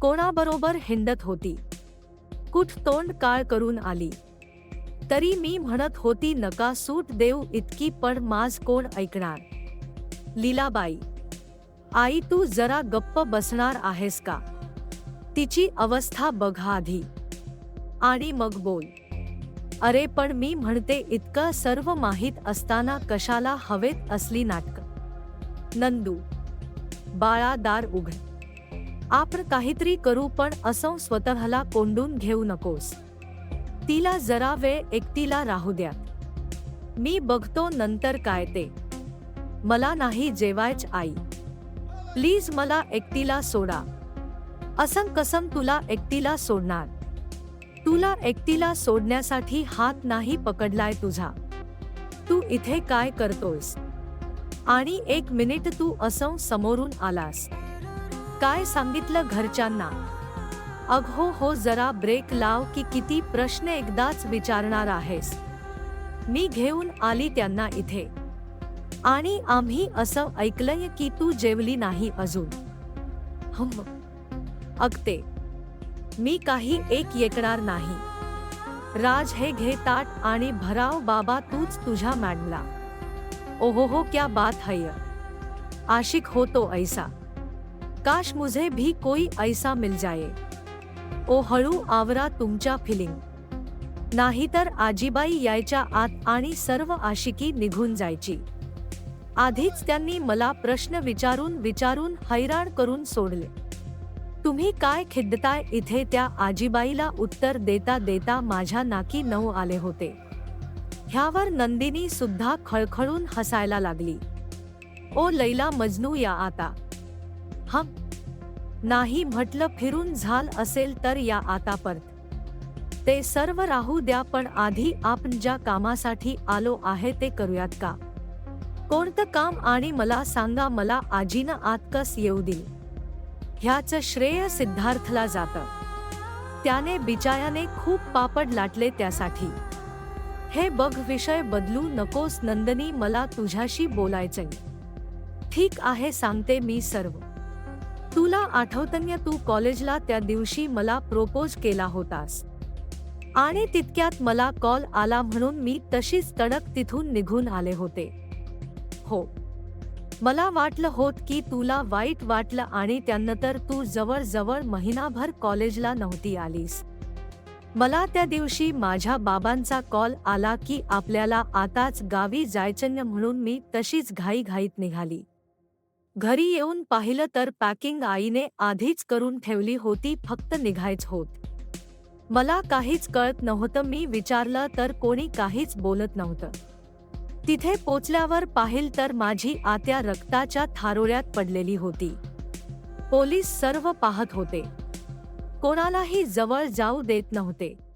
कोणाबरोबर हिंडत होती? कुठ तोंड काळ करून आली? तरी मी म्हणत होती नका सूट देऊ इतकी पण माझ कोण ऐकणार? लीलाबाई आई तू जरा गप्प बसणार आहेस का? तिची अवस्था बघा आधी. आणि मग बोल. अरे पण मी म्हणते इतकं सर्व माहीत असताना कशाला हवेत असली नाटक? नंदू बाळा दार उघड. आपण काहीतरी करू पण असं स्वतःला कोंडून घेऊ नकोस. तिला जरा वेळ एकटीला राहू द्या. मी बघतो नंतर काय ते. मला नाही जेवायच आई. प्लीज मला एकटीला सोडा. असं कसम तुला एकटीला सोडणार? तुला एकटीला सोडण्यासाठी हात नाही पकडलाय तुझा. तू इथे काय करतोस आणि एक मिनिट तू असं समोरून आलास. काय सांगितलं घरच्यांना? अघो हो जरा ब्रेक लाव की किती प्रश्न एकदाच विचारणार आहेस. मी घेऊन आली त्यांना इथे. आणि आम्ही असं ऐकलंय की तू जेवली नाही अजून. हम अगते. मी काही एक येकणार नाही. राज हे घे ताट आणि भराव बाबा तूच तुझ्या मॅडमला. ओहो हो क्या बात है आशिक होतो ऐसा. काश मुझे भी कोई ऐसा मिल जाए। ओ हळू आवरा तुमच्या फिलिंग नाहीतर आजीबाई यायच्या आत आणि सर्व आशिकी निघून जायची. आधीच त्यांनी मला प्रश्न विचारून विचारून हैराण करून सोडले. तुम्ही काय खिद्दताय इथे त्या आजीबाईला उत्तर देता देता माझ्या नाकी नऊ आले होते. ह्यावर नंदिनी सुद्धा खळखळून हसायला लागली. ओ लैला मजनू या आता. हा. नाही म्हटलं फिरून झाल असेल तर या आता परत ते सर्व राहू द्या पण आधी आपण ज्या कामासाठी आलो आहे ते करूयात का? कोणतं काम आणि मला सांगा मला आजीनं आत कस येऊ दिली? ह्याचं श्रेय सिद्धार्थला जातं. त्याने बिचायाने खूप पापड लाटले त्यासाठी. हे बघ विषय बदलू नकोस नंदनी मला तुझ्याशी बोलायचंय. ठीक आहे सांगते मी सर्व. तुला आठवतन्य तू कॉलेजला त्या दिवशी मला प्रोपोज केला होतास. आणि तितक्यात मला कॉल आला म्हणून मी तशीच तडक तिथून निघून आले होते. हो. मला वाटलं होत की तुला वाईट वाटलं आणि त्यानंतर तू जवळजवळ महिनाभर कॉलेजला नव्हती आलीस. मला त्या दिवशी माझ्या बाबांचा कॉल आला की आपल्याला आताच गावी जायचं म्हणून मी तशीच घाईघाईत निघाली. घरी येऊन पाहिलं तर पॅकिंग आईने आधीच करून ठेवली होती फक्त निघायच होत. मला काहीच कळत नव्हतं मी विचारलं तर कोणी काहीच बोलत नव्हतं. तिथे पोचल्यावर पाहिल तर माझी आत्या रक्ताच्या थारोळ्यात पडलेली होती. पोलीस सर्व पाहत होते. कोणालाही जवळ जाऊ देत नव्हते.